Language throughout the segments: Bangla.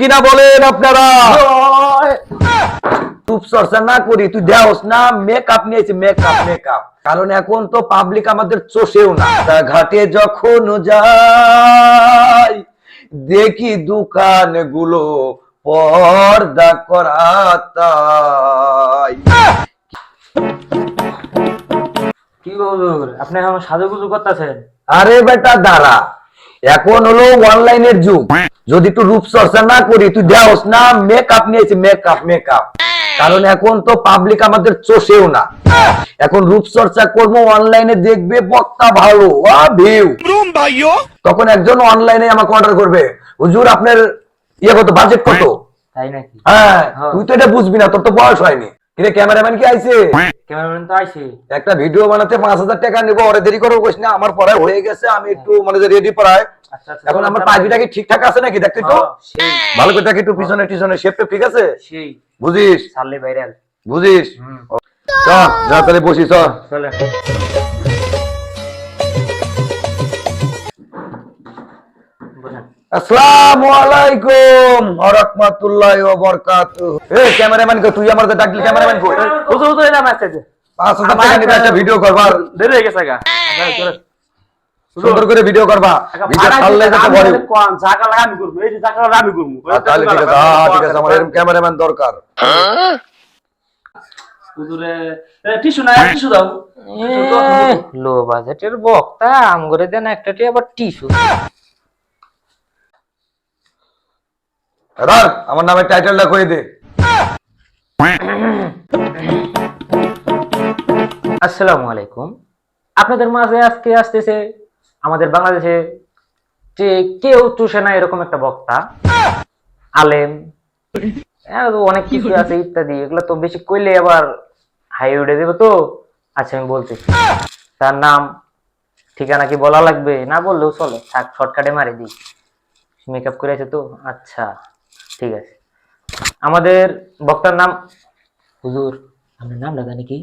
কিনা বলেন আপনারা? চর্চা না করি তুই দেওস না মেকআপ নিয়েছি মেকআপ মেকআপ কারণ এখন তো পাবলিক আমাদের চষেও না। তা ঘাটে যখন যাই দেখি দোকানগুলো পর্দা করা তাই। কি হুজুর আপনি এখন সাজুগুজু করতেছেন? আরে বেটা দাঁড়া। এখন হলো অনলাইনের যুগ। যদি তুই রূপ চর্চা না করি তুই দেওস না মেকআপ নিয়েছি মেকআপ মেকআপ কারণ এখন তো পাবলিক আমাদের চষেও না। এখন রূপ চর্চা করব অনলাইনে দেখবে বক্তা ভালো ভিউ তখন একজন অনলাইনে আমাকে অর্ডার করবে হুজুর আপনার ইয়ে কত বাজেট কত? তাই নাকি? হ্যাঁ হ্যাঁ। তুই তো এটা বুঝবি না তোর তো বয়স হয়নি। কিরে ক্যামেরাম্যান কি আইছে? ক্যামেরাম্যান তো আইছে। একটা ভিডিও বানাতে পাঁচ হাজার টাকা নেব ওরে দেরি করব কইস না আমার পড়ায় হয়ে গেছে আমি একটু মানে রেডি পড়ায়। আচ্ছা আচ্ছা এখন আমার পাইপিটা কি ঠিকঠাক আছে নাকি? দেখতে তো। হ্যাঁ, ভালো করে দেখি একটু পিছনে টিছনে শেপটা ঠিক আছে? সেই। বুঝিস? সালে ভাইরাল বুঝিস? চল যা তাহলে বসি চল চলে। আসসালামু আলাইকুম ওয়া রাহমাতুল্লাহি ওয়া বারাকাতুহু। এ ক্যামেরাম্যান কো তুই আমার ডাকলি ক্যামেরাম্যান হুজুর হুজুর হাজার টাকা নিবে একটা ভিডিও করবার দেরি হয়ে গেছে গা। সুন্দর করে ভিডিও করবা। ভিডিও ছাড়লে যাতে বড় কোন জায়গা লাগা আমি করব। এই যে জায়গা লাগা আমি করব। তাহলে ঠিক আছে। হ্যাঁ, ঠিক আছে আমার ক্যামেরাম্যান দরকার। হুজুরে টিস্যু না টিস্যু দাও। লো বাজেটের বক্তা আম করে দেন একটা টি আবার টিস্যু ধর, আমার নামে টাইটেলটা কই দে। আসসালামু আলাইকুম। আপনাদের মাঝে আজকে আসতেছে আমাদের বাংলাদেশে যে কেউ চুষে না এরকম একটা বক্তা, আলেম অনেক কিছু আছে ইত্যাদি, এগুলো তো বেশি কইলে আবার হাই উঠে দেবে তো। আচ্ছা আমি বলতেছি তার নাম, ঠিকানা কি বলা লাগবে? না বললেও চলে। থাক শর্টকাটে মারি দিই। মেকআপ করে আছে তো? আচ্ছা। ঠিক আছে। আমাদের বক্তার নাম? হুজুর আপনার নামটা জানি কি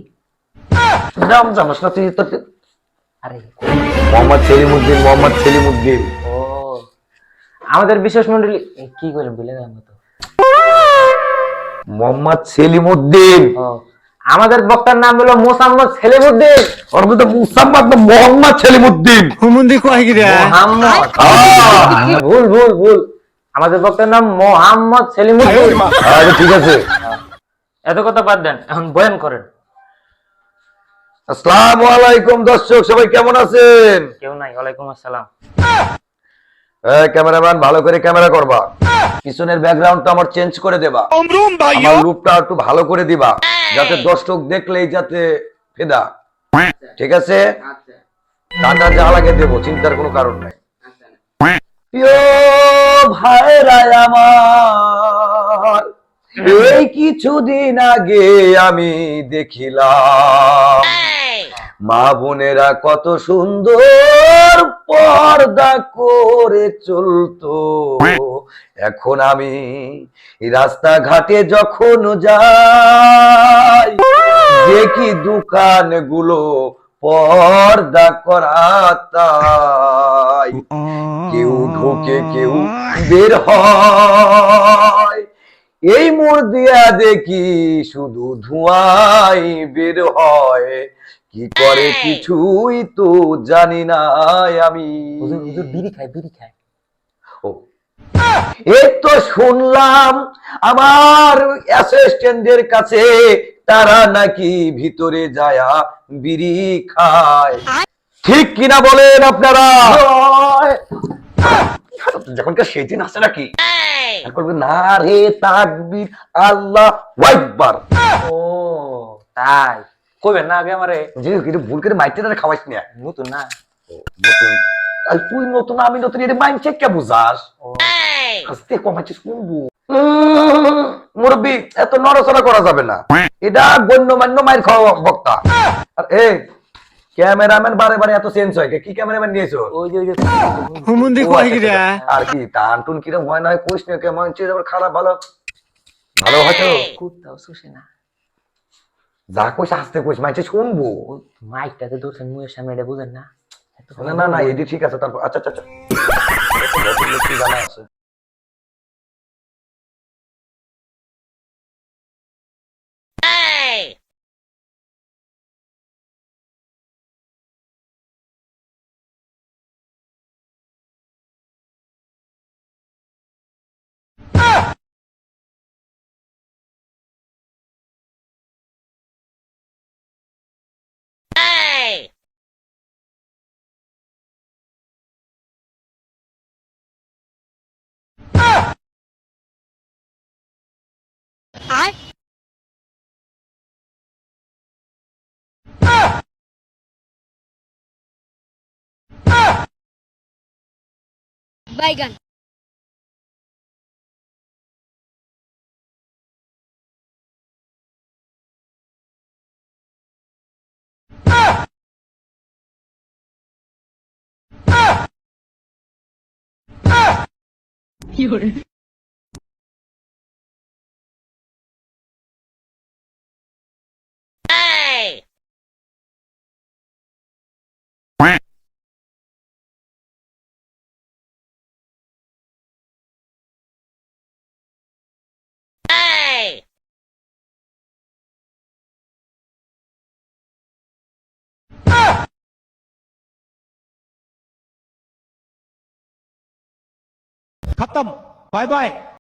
নাম জানাস না তুই তো- আরে মোহাম্মদ সেলিমউদ্দিন মোহাম্মদ সেলিমউদ্দিন ও। আমাদের বিশেষ মন্ডলী কি করে ভুলে গেলাম তো মোহাম্মদ সেলিমউদ্দিন ও আমাদের বক্তার নাম হলো মোসাম্মদ সেলিমউদ্দিন ওর মধ্যে মুসাম্মদ না মোহাম্মদ সেলিমউদ্দিন মোহাম্মদ। আহ, ভুল ভুল ভুল। আমাদের বক্তার নাম মোহাম্মদ সেলিমউদ্দিন আচ্ছা, ঠিক আছে। এত কথা বাদ দেন এখন বয়ান করেন। আসসালামু আলাইকুম দর্শক সবাই কেমন আছেন? কেউ নাই ওয়ালাইকুম আসসালাম। ক্যামেরাম্যান ভালো করে ক্যামেরা করবা। পিছনের ব্যাকগ্রাউন্ডটা আমার চেঞ্জ করে দেবা। আমার লুকটা একটু ভালো করে দিবা যাতে দর্শক দেখলেই যাতে ফেদা। ঠিক আছে? টাকা যা লাগে দেবো চিন্তার কোনো কারণ নাই। প্রিয় ভাইরা আমার। এই কিছুদিন আগে আমি দেখিলাম মা বোনেরা কত সুন্দর পর্দা করে চলতো। এখন আমি রাস্তাঘাটে যখন যাই দেখি দোকানগুলো পর্দা করা তাই কেউ ঢোকে কেউ বের হয়। এই মোড় দিয়া দেখি শুধু ধোঁয়াই বের হয়। কি করে কিছুই তো জানি না আমি। বিড়ি খায় বিড়ি খায়। ও, এই তো শুনলাম আমার অ্যাসিস্ট্যান্টদের কাছে তারা নাকি ভিতরে যায়া বিড়ি খায়। ঠিক কিনা বলেন আপনারা? যখনকার সেই দিন আছে নাকি? করবে না রে তাকবীর আল্লাহ ওয়াকবার ও তাই। কইবেন না আগে আমারে। যে কিন্তু ভুল করে মাইতে খাওয়াইস না। নতুন না। নতুন। আর তুই নতুন আমি নতুন এটা মাইন্ড কে বুঝাস? আস্তে কমাচ্ছিস শুনব মুরব্বী এত নড়াচড়া করা যাবে না। এটা গণ্যমান্য মায়ের খাওয়া বক্তা। আর এ ক্যামেরাম্যান বারে বারে এত চেঞ্জ হয় কি ক্যামেরাম্যান নিয়েছো? ওই যে ওই যে হুমুন্দি ও, কয় আচ্ছা, গিরা আচ্ছা। আর কি টান টুন কিরম হয় না হয় না কেমন চেয়ে আবার খারাপ ভালো। ভালো হয়তো। কুত্তাও শুষে না। যা কোষ আসতে কোষ মাইছে শুনব। ওই মাইকটাতে ধরছেন মুয়ের সামনে এটা বুঝেন না? না না এটি ঠিক আছে তারপর আচ্ছা আচ্ছা আচ্ছা। বাইগান। खत्म बाय बाय